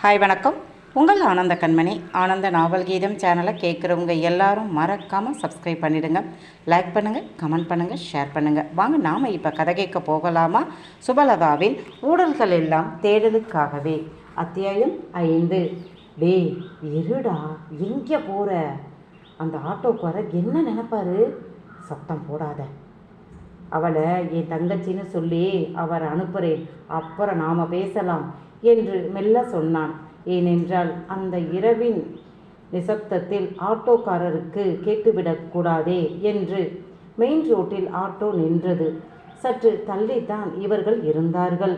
Hi வணக்கம். உங்கள் ஆனந்த கண்மணி. ஆனந்த நாவல் கீதம் சேனலை கேட்குறவங்க எல்லாரும் மறக்காமல் சப்ஸ்கிரைப் பண்ணிடுங்க. லைக் பண்ணுங்கள் கமெண்ட் பண்ணுங்கள் ஷேர் பண்ணுங்கள் வாங்க நாம் இப்போ கதை கேட்க போகலாமா? சுபலதாவின் ஊடல்கள் எல்லாம் தேடலுக்காகவே அத்தியாயம் ஐந்து. டேய் இருடா எங்கே போகிற அந்த ஆட்டோக்காரர் என்ன நினைப்பாரு? சத்தம் போடாத. அவளை என் தங்கச்சின்னு சொல்லி அவர் அனுப்புகிறேன் அப்புறம் நாம் பேசலாம். என்று மெல்ல சொன்னான். ஏனென்றால் அந்த இரவின் நிசப்தத்தில் ஆட்டோக்காரருக்கு கேட்டுவிடக்கூடாதே என்று மெயின் ரோட்டில் ஆட்டோ நின்றது. சற்று தள்ளித்தான் இவர்கள் இருந்தார்கள்.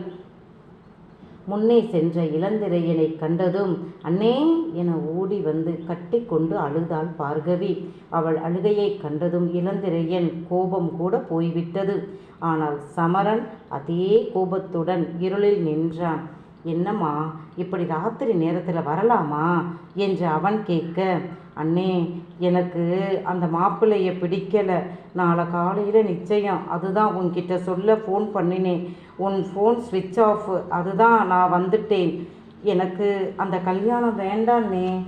முன்னே சென்ற இளந்திரையனை கண்டதும் அண்ணே என ஓடி வந்து கட்டிக்கொண்டு அழுதாள் பார்கவி. அவள் அழுகையை கண்டதும் இளந்திரையன் கோபம் கூட போய்விட்டது. ஆனால் சமரன் அதே கோபத்துடன் இருளில் நின்றான். என்னம்மா இப்படி ராத்திரி நேரத்தில் வரலாமா? என்று அவன் கேட்க அண்ணே எனக்கு அந்த மாப்பிள்ளையை பிடிக்கலை. நாளை காலையில் நிச்சயம் அதுதான் உன்கிட்ட சொல்ல ஃபோன் பண்ணினேன். உன் ஃபோன் ஸ்விட்ச் ஆஃப் அதுதான் நான் வந்துட்டேன். எனக்கு அந்த கல்யாணம் வேண்டாண்ணே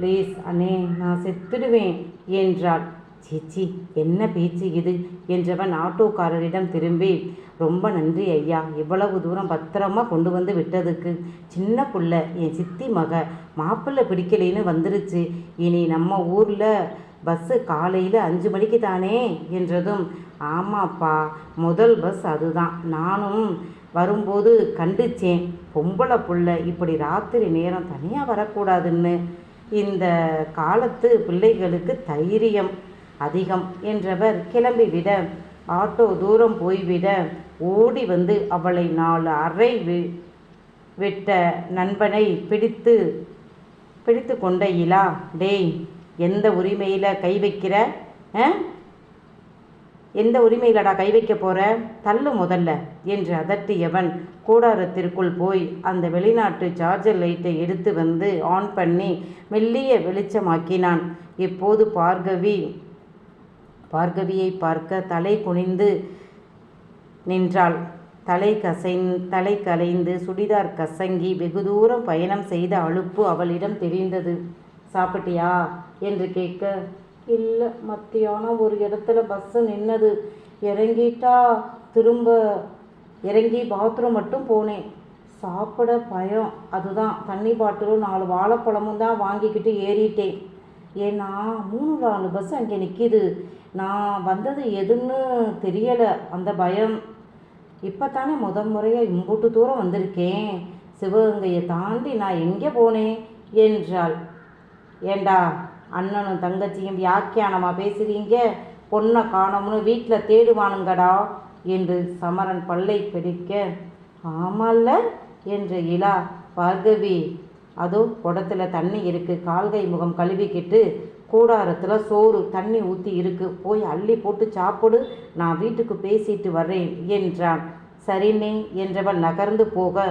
ப்ளீஸ் அண்ணே நான் செத்துடுவேன் என்றாள். சீச்சி என்ன பேச்சு இது? என்றவன் ஆட்டோக்காரரிடம் திரும்பி ரொம்ப நன்றி ஐயா. இவ்வளவு தூரம் பத்திரமா கொண்டு வந்து விட்டதுக்கு. சின்ன புள்ள என் சித்தி மக மாப்பிள்ளை பிடிக்கலைன்னு வந்துருச்சு. இனி நம்ம ஊரில் பஸ்ஸு காலையில் அஞ்சு மணிக்கு தானே என்றதும் ஆமாப்பா முதல் பஸ் அதுதான். நானும் வரும்போது கண்டுச்சேன் பொம்பளை புள்ள இப்படி ராத்திரி நேரம் தனியாக வரக்கூடாதுன்னு. இந்த காலத்து பிள்ளைகளுக்கு தைரியம் அதிகம் என்றவர் கிளம்பிவிட ஆட்டோ தூரம் போய்விட ஓடி வந்து அவளை நாலு அறை விட்ட நண்பனை பிடித்து பிடித்து கொண்ட இலா டேய் எந்த உரிமையில் கை வைக்கிற? ஆ? எந்த உரிமையிலடா கை வைக்க போகிற தள்ளு முதல்ல என்று அதட்டியவன் கூடாரத்திற்குள் போய் அந்த வெளிநாட்டு சார்ஜர் லைட்டை எடுத்து வந்து ஆன் பண்ணி மெல்லிய வெளிச்சமாக்கினான். இப்போது பார்கவி பார்கவியை பார்க்க தலை குனிந்து நின்றாள். தலை கசை தலை கலைந்து சுடிதார் கசங்கி வெகு தூரம் பயணம் செய்த அலுப்பு அவளிடம் தெரிந்தது. சாப்பிட்டியா? என்று கேட்க இல்லை மத்தியானம் ஒரு இடத்துல பஸ்ஸு நின்னது. இறங்கிட்டா திரும்ப இறங்கி பாத்ரூம் மட்டும் போனேன். சாப்பிட பயம். அதுதான் தண்ணி பாட்டிலும் நாலு வாழைப்பழமும் தான் வாங்கிக்கிட்டு ஏறிட்டேன். ஏன்னா மூணு நாலு பஸ் அங்கே நிற்கிது நான் வந்தது எதுன்னு தெரியலை. அந்த பயம் இப்போ தானே முத முறையாக இம்பூட்டு தூரம் வந்திருக்கேன். சிவகங்கையை தாண்டி நான் எங்கே போனேன்? என்றாள். ஏண்டா அண்ணனும் தங்கச்சியும் வியாக்கியானமாக பேசுகிறீங்க பொண்ணை காணோம்னு வீட்டில் தேடுவானுங்கடா என்று சமரன் பல்லை பிடிக்க. ஆமால்ல என்று இலா. பார்கவி அதோ குடத்தில் தண்ணி இருக்குது கால்கை முகம் கழுவிக்கிட்டு கூடாரத்தில் சோறு தண்ணி ஊற்றி இருக்கு. போய் அள்ளி போட்டு சாப்பிடு நான் வீட்டுக்கு பேசிட்டு வர்றேன் என்றான். சரிண்ணே என்றவன் நகர்ந்து போக.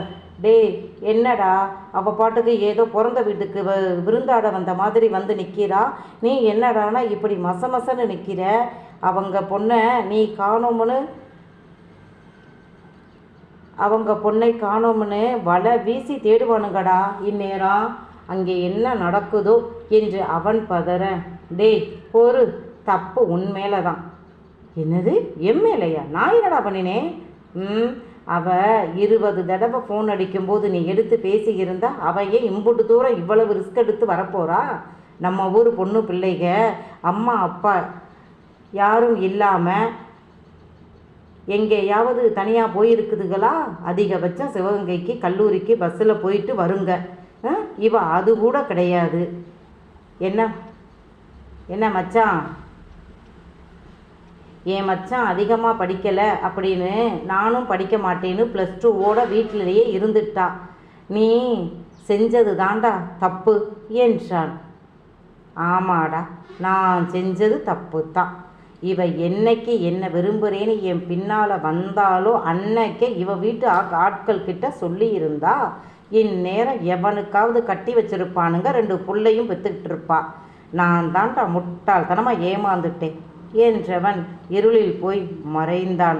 டேய் என்னடா? அவ பாட்டுக்கு ஏதோ பிறந்த வீட்டுக்கு வ விருந்தாட வந்த மாதிரி வந்து நிற்கிறா நீ என்னடானா இப்படி மச மசன்னு நிற்கிற அவங்க பொண்ணை நீ காணோம்னு அவங்க பொண்ணை காணோம்னு வலை வீசி தேடுவானுங்கடா இந்நேரம். அங்கே என்ன நடக்குதோ என்று அவன் பதற. டேய் பொறு தப்பு உன் மேலே தான் என்னது? எம் மேலையா? நான் என்னடா பண்ணினேன் ம் அவ இருபது தடவை ஃபோன் அடிக்கும்போது நீ எடுத்து பேசியிருந்தா அவையே இம்புட்டு தூரம் இவ்வளவு ரிஸ்க் எடுத்து வரப்போறா? நம்ம ஊர் பொண்ணு பிள்ளைக அம்மா அப்பா யாரும் இல்லாமல் எங்கேயாவது தனியாக போயிருக்குதுங்களா அதிகபட்சம் சிவகங்கைக்கு கல்லூரிக்கு பஸ்ஸில் போயிட்டு வருங்க. இவ அது கூட கிடையாது. என்ன? என்ன மச்சான்? என் மச்சான் அதிகமாக படிக்கலை அப்படின்னு நானும் படிக்க மாட்டேன்னு ப்ளஸ் டூவோட வீட்டிலேயே இருந்துட்டா. நீ செஞ்சது தாண்டா தப்பு என்றான். ஆமாடா நான் செஞ்சது தப்பு தான். இவ என்னைக்கு என்ன விரும்புகிறேன்னு என் பின்னால் வந்தாலோ அன்னைக்கே இவ வீட்டு ஆட்கள் கிட்ட சொல்லி இருந்தா இந்நேரம் எவனுக்காவது கட்டி வச்சிருப்பானுங்க ரெண்டு புள்ளையும் பெற்றுக்கிட்டு இருப்பா நான் தான்டா முட்டாள்தனமாக ஏமாந்துட்டேன் என்றவன் இருளில் போய் மறைந்தான்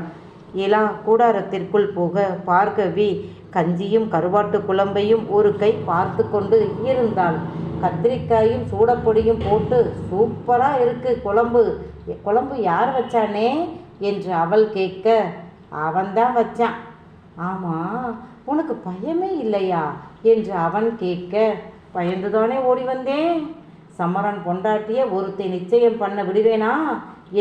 இலா கூடாரத்திற்குள் போக பார்கவி கஞ்சியும் கருவாட்டு குழம்பையும் ஒரு கை பார்த்து கொண்டு இருந்தாள். கத்திரிக்காயும் சூடப்பொடியும் போட்டு சூப்பராக இருக்கு குழம்பு குழம்பு யார் வச்சானே? என்று அவள் கேட்க அவன்தான் வச்சான். ஆமாம் உனக்கு பயமே இல்லையா? என்று அவன் கேட்க பயந்துதானே ஓடி வந்தேன். சமரன் பொண்டாட்டிய ஒருத்தை நிச்சயம் பண்ண விடுவேனா?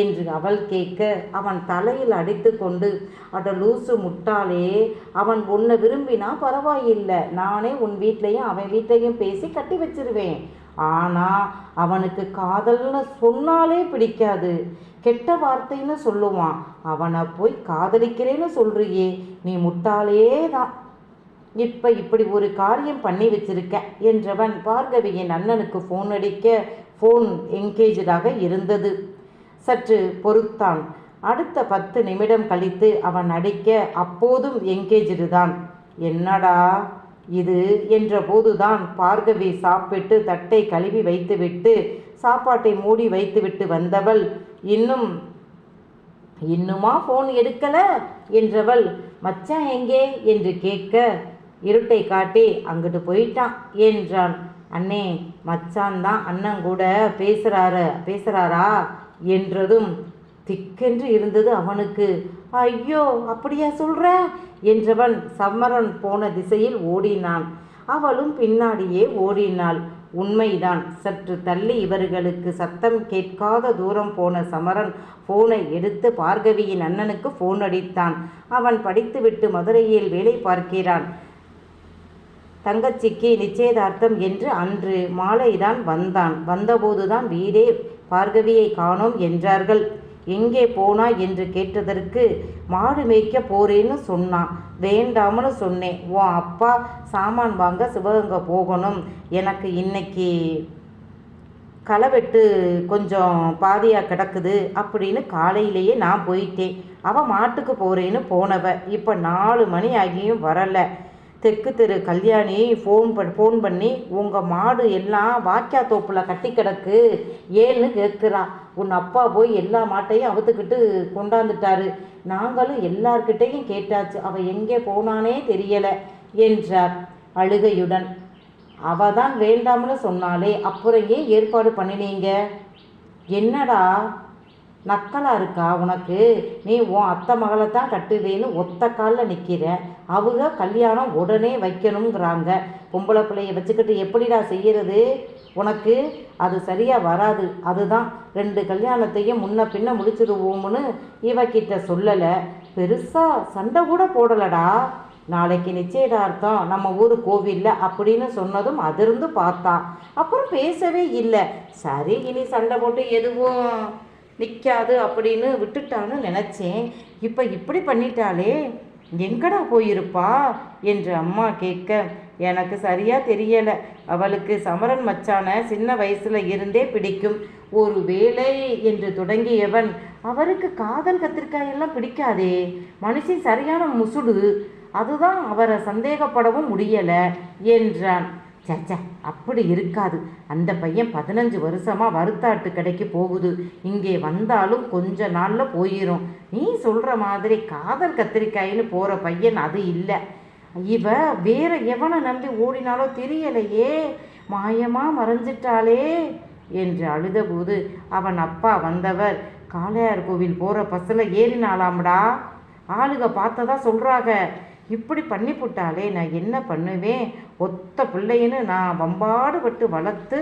என்று அவள் கேட்க அவன் தலையில் அடித்து கொண்டு அட லூசு முட்டாளே அவன் உன்னை விரும்பினா பரவாயில்லை நானே உன் வீட்லேயும் அவன் வீட்லேயும் பேசி கட்டி வச்சிருவேன். ஆனால் அவனுக்கு காதல்னு சொன்னாலே பிடிக்காது. கெட்ட வார்த்தைன்னு சொல்லுவான். அவனை போய் காதலிக்கிறேன்னு சொல்றியே நீ முட்டாளே தான் இப்போ இப்படி ஒரு காரியம் பண்ணி வச்சிருக்க என்றவன் பார்கவியின் அண்ணனுக்கு ஃபோன் அடிக்க ஃபோன் என்கேஜாக இருந்தது. சற்று பொறுத்தான். அடுத்த பத்து நிமிடம் கழித்து அவன் அடிக்க அப்போதும் எங்கேஜிடு தான். என்னடா இது? என்றபோதுதான் பார்கவி சாப்பிட்டு தட்டை கழுவி வைத்துவிட்டு சாப்பாட்டை மூடி வைத்துவிட்டு வந்தவள் இன்னும் இன்னுமா ஃபோன் எடுக்கல? என்றவள் மச்சான் எங்கே? என்று கேட்க இருட்டை காட்டி அங்கிட்டு போயிட்டான். என்றான் அண்ணே மச்சான் தான் அண்ணன் கூட பேசுகிறாரு பேசுகிறாரா என்றதும் திக்கென்று இருந்தது அவனுக்கு. ஐயோ அப்படியா சொல்கிற என்றவன் சம்மரன் போன திசையில் ஓடினான். அவளும் பின்னாடியே ஓடினாள். உண்மைதான். சற்று தள்ளி இவர்களுக்கு சத்தம் கேட்காத தூரம் போன சமரன் ஃபோனை எடுத்து பார்கவியின் அண்ணனுக்கு ஃபோன் அடித்தான். அவன் படித்துவிட்டு மதுரையில் வேலை பார்க்கிறான். தங்கச்சிக்கு நிச்சயதார்த்தம் என்று அன்று மாலைதான் வந்தான். வந்தபோதுதான் வீடே பார்கவியை காணோம் என்றார்கள். எங்கே போனா என்று கேட்டதற்கு மாடு மேய்க்க போறேன்னு சொன்னான் வேண்டாம்னு சொன்னேன். உன் அப்பா சாமான் வாங்க சிவகங்கை போகணும். எனக்கு இன்னைக்கு களைவெட்டு கொஞ்சம் பாதியாக கிடக்குது. அப்படின்னு காலையிலேயே நான் போயிட்டேன். அவள் மாட்டுக்கு போகிறேன்னு போனவ. இப்போ நாலு மணி ஆகியும் வரலை. தெற்கு தெரு கல்யாணி ஃபோன் பண் ஃபோன் பண்ணி உங்கள் மாடு எல்லாம் வாக்கியா தோப்பில் கட்டி கிடக்கு ஏன்னு கேட்குறான் உன் அப்பா போய் எல்லா மாட்டையும் அவுத்துக்கிட்டு கொண்டாந்துட்டாரு. நாங்களும் எல்லார்கிட்டையும் கேட்டாச்சு. அவள் எங்கே போனானே தெரியலை என்றார் அழுகையுடன். அவ தான் வேண்டாம்னு சொன்னாலே அப்புறம் ஏன் ஏற்பாடு பண்ணினீங்க? என்னடா நக்கலாக இருக்கா உனக்கு? நீ உன் அத்தை மகளை தான் கட்டுவேன்னு ஒத்த காலில் நிற்கிற அவங்க கல்யாணம் உடனே வைக்கணுங்கிறாங்க பொம்பளை பிள்ளைய வச்சுக்கிட்டு எப்படிடா செய்கிறது உனக்கு அது சரியாக வராது. அதுதான் ரெண்டு கல்யாணத்தையும் முன்ன பின்ன முடிச்சிடுவோம்னு இவக்கிட்ட சொல்லலை. பெருசாக சண்டை கூட போடலடா. நாளைக்கு நிச்சயதார்த்தம். நம்ம ஊர் கோவிலில் அப்படின்னு சொன்னதும் அதிர்ந்து பார்த்தான். அப்புறம் பேசவே இல்லை. சரி இனி சண்டை போட்டு எதுவும் நிற்காது அப்படின்னு விட்டுட்டான்னு நினச்சேன். இப்போ இப்படி பண்ணிட்டாலே எங்கடா போயிருப்பா? என்று அம்மா கேட்க எனக்கு சரியாக தெரியலை. அவளுக்கு சமரன் மச்சான சின்ன வயசில் இருந்தே பிடிக்கும். ஒரு வேலை என்று தொடங்கியவன் அவருக்கு காதல் கத்திரிக்காயெல்லாம் பிடிக்காதே. மனுஷன் சரியான முசுடு. அதுதான் அவரை சந்தேகப்படவும் முடியலை என்றான். சச்சா அப்படி இருக்காது. அந்த பையன் பதினஞ்சு வருஷமாக வருத்தாட்டு கடைக்கு போகுது. இங்கே வந்தாலும் கொஞ்ச நாளில் போயிடும் நீ சொல்கிற மாதிரி காதல் கத்திரிக்காயின்னு போகிற பையன் அது இல்லை. இவ வேற எவனை நம்பி ஓடினாலோ தெரியலையே. மாயமாக மறைஞ்சிட்டாளே என்று அழுதபோது அவன் அப்பா வந்தவர் காளையார் கோவில் போகிற பஸ்ஸில் ஏறினாலாம்டா ஆளுக பார்த்ததா சொல்கிறாங்க இப்படி பண்ணி போட்டாலே நான் என்ன பண்ணுவேன்? ஒத்த பிள்ளைன்னு நான் வம்பாடுபட்டு வளர்த்து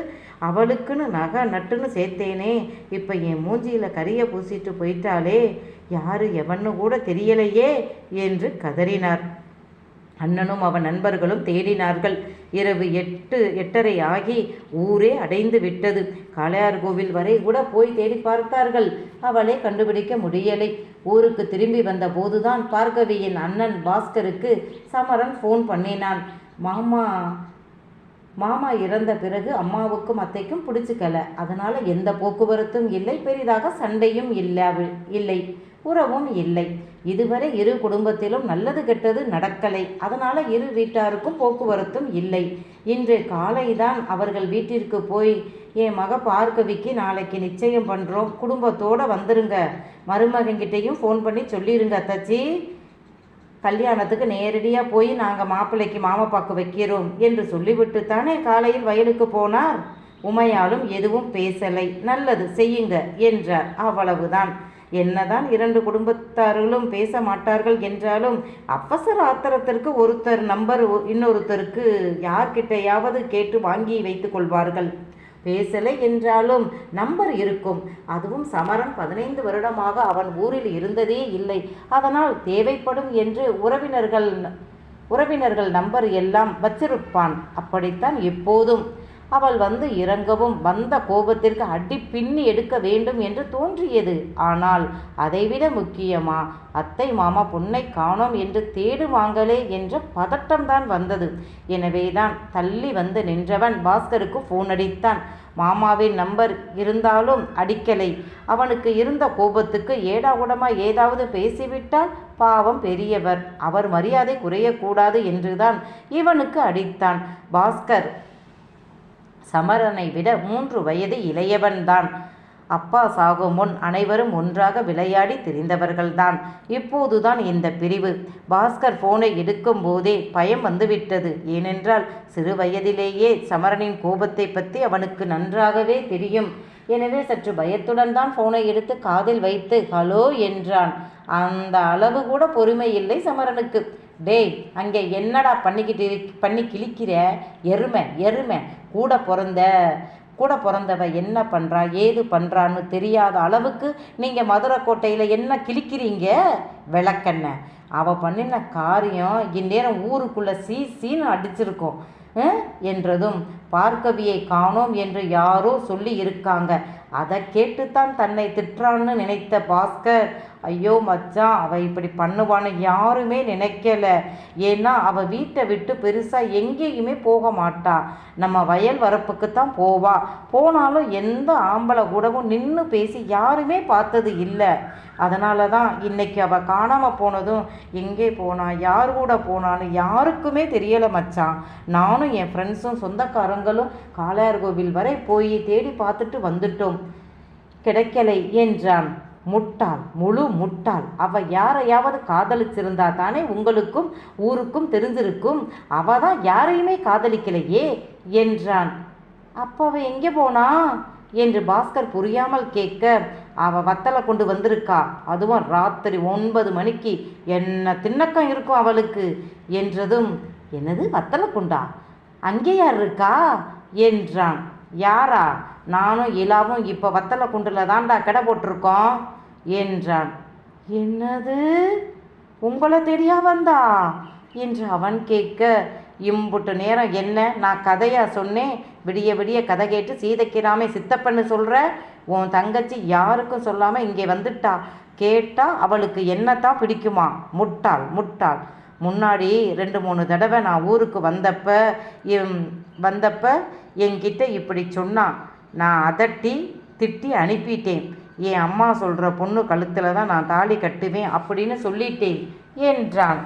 அவளுக்குன்னு நகை நட்டுன்னு சேர்த்தேனே. இப்போ என் மூஞ்சியில் கரியை பூசிட்டு போயிட்டாலே யாரு எவன்னு கூட தெரியலையே என்று கதறினார். அண்ணனும் அவன் நண்பர்களும் தேடினார்கள். இரவு எட்டு எட்டரை ஆகி ஊரே அடைந்து விட்டது. காளையார் கோவில் வரை கூட போய் தேடி பார்த்தார்கள். அவளை கண்டுபிடிக்க முடியலை. ஊருக்கு திரும்பி வந்த போதுதான் பார்கவியின் அண்ணன் பாஸ்கருக்கு சமரன் ஃபோன் பண்ணினான். மாமா மாமா இறந்த பிறகு அம்மாவுக்கும் அத்தைக்கும் பிடிச்சிக்கல அதனால் எந்த போக்குவரத்தும் இல்லை. பெரிதாக சண்டையும் இல்லை இல்லை. உறவும் இல்லை. இதுவரை இரு குடும்பத்திலும் நல்லது கெட்டது நடக்கலை. அதனால் இரு வீட்டாருக்கும் போக்குவரத்தும் இல்லை. இன்று காலைதான் அவர்கள் வீட்டிற்கு போய் என் மக பார்க்கவிக்கு நாளைக்கு நிச்சயம் பண்ணுறோம் குடும்பத்தோடு வந்துருங்க. மருமகன்கிட்டையும் ஃபோன் பண்ணி சொல்லிடுங்க தச்சி கல்யாணத்துக்கு நேரடியாக போய் நாங்கள் மாப்பிள்ளைக்கு மாமப்பாக்கு வைக்கிறோம் என்று சொல்லிவிட்டு தானே காலையில் வயலுக்கு போனார். உமையாலும் எதுவும் பேசலை. நல்லது செய்யுங்க என்றார். அவ்வளவுதான். என்னதான் இரண்டு குடும்பத்தார்களும் பேச மாட்டார்கள் என்றாலும் அவசர ஆத்திரத்திற்கு ஒருத்தர் நம்பர் இன்னொருத்தருக்கு யார்கிட்டையாவது கேட்டு வாங்கி வைத்துக் கொள்வார்கள். பேசலை என்றாலும் நம்பர் இருக்கும். அதுவும் சமரன் பதினைந்து வருடமாக அவன் ஊரில் இருந்ததே இல்லை. அதனால் தேவைப்படும் என்று உறவினர்கள் உறவினர்கள் நம்பர் எல்லாம் வச்சிருப்பான். அப்படித்தான் எப்போதும். அவள் வந்து இறங்கவும் வந்த கோபத்திற்கு அடி பின்னி எடுக்க வேண்டும் என்று தோன்றியது. ஆனால் அதைவிட முக்கியமா அத்தை மாமா பொண்ணை காணோம் என்று தேடுவாங்களே என்ற பதட்டம்தான் வந்தது. எனவேதான் தள்ளி வந்து நின்றவன் பாஸ்கருக்கு ஃபோன் அடித்தான். மாமாவின் நம்பர் இருந்தாலும் அடிக்கலை. அவனுக்கு இருந்த கோபத்துக்கு ஏடாகுடமா ஏதாவது பேசிவிட்டால்? பாவம் பெரியவர் அவர் மரியாதை குறையக்கூடாது என்றுதான் இவனுக்கு அடித்தான். பாஸ்கர் சமரனை விட மூன்று வயது இளையவன்தான். அப்பா சாகும் முன் அனைவரும் ஒன்றாக விளையாடி திரிந்தவர்கள்தான். இப்போதுதான் இந்த பிரிவு. பாஸ்கர் போனை எடுக்கும் போதே பயம் வந்துவிட்டது. ஏனென்றால் சிறு வயதிலேயே சமரனின் கோபத்தை பற்றி அவனுக்கு நன்றாகவே தெரியும். எனவே சற்று பயத்துடன் தான் போனை எடுத்து காதில் வைத்து ஹலோ என்றான். அந்த அளவு கூட பொறுமை இல்லை சமரனுக்கு. டேய் அங்கே என்னடா பண்ணிக்கிட்டு பண்ணி கிழிக்கிற? எருமை எருமை. கூட பிறந்த கூட பிறந்தவ என்ன பண்ணுறா ஏது பண்ணுறான்னு தெரியாத அளவுக்கு நீங்கள் மதுரை கோட்டையில் என்ன கிழிக்கிறீங்க? விளக்கெண்ண. அவள் பண்ணின காரியம் இந்நேரம் ஊருக்குள்ளே சீ சீன்னு அடிச்சிருக்கோம் என்றதும் பார்க்கவியை காணோம் என்று யாரோ சொல்லி இருக்காங்க அதை கேட்டுத்தான் தன்னை திட்டுறான்னு நினைத்த பாஸ்கர் ஐயோ மச்சான் அவ இப்படி பண்ணுவான்னு யாருமே நினைக்கல. ஏன்னா அவ வீட்டை விட்டு பெருசா எங்கேயுமே போக மாட்டா. நம்ம வயல் வரப்புக்கு தான் போவா. போனாலும் எந்த ஆம்பளை கூடவும் நின்று பேசி யாருமே பார்த்தது இல்லை. அதனால தான் இன்னைக்கு அவ காணாம போனதும் எங்கே போனா யார் கூட போனான்னு யாருக்குமே தெரியல மச்சான். நானும் என் ஃப்ரெண்ட்ஸும் சொந்தக்காரங்களும் காளையார் கோவில் வரை போய் தேடி பார்த்துட்டு வந்துட்டோம். கிடைக்கலை என்றான். முட்டாள் முழு முட்டாள். அவ யாரையாவது காதலிச்சிருந்தா தானே உங்களுக்கும் ஊருக்கும் தெரிஞ்சிருக்கும். அவ தான் யாரையுமே காதலிக்கலையே என்றான். அப்போ அவ எங்கே போனா? என்று பாஸ்கர் புரியாமல் கேட்க அவ வத்தலை கொண்டு வந்திருக்கா? அதுவும் ராத்திரி ஒன்பது மணிக்கு. என்ன திண்ணக்கம் இருக்கும் அவளுக்கு? என்றதும் என்னது வத்தலை கொண்டா? அங்கே யார் இருக்கா? என்றான். யாரா? நானும் இலாவும் இப்போ வத்தலை குண்டில் தான்டா கடை போட்டிருக்கோம் என்றான். என்னது? உங்களை தெரியா வந்தா? என்று அவன் கேட்க இம்புட்டு நேரம் என்ன? நான் கதையாக சொன்னேன். விடிய விடிய கதை கேட்டு சீதைக்கிராமே சித்தப்பன்னு சொல்கிற உன் தங்கச்சி யாருக்கும் சொல்லாமல் இங்கே வந்துட்டா. கேட்டால் அவளுக்கு என்னத்தான் பிடிக்குமா? முட்டாள் முட்டாள். முன்னாடி ரெண்டு மூணு தடவை நான் ஊருக்கு வந்தப்ப இம், வந்தப்ப என்கிட்ட இப்படி சொன்னான் நான் அதட்டி திட்டி அனுப்பிட்டேன். என் அம்மா சொல்கிற பொண்ணு கழுத்தில் தான் நான் தாலி கட்டுவேன் அப்படின்னு சொல்லிட்டேன் என்றான்.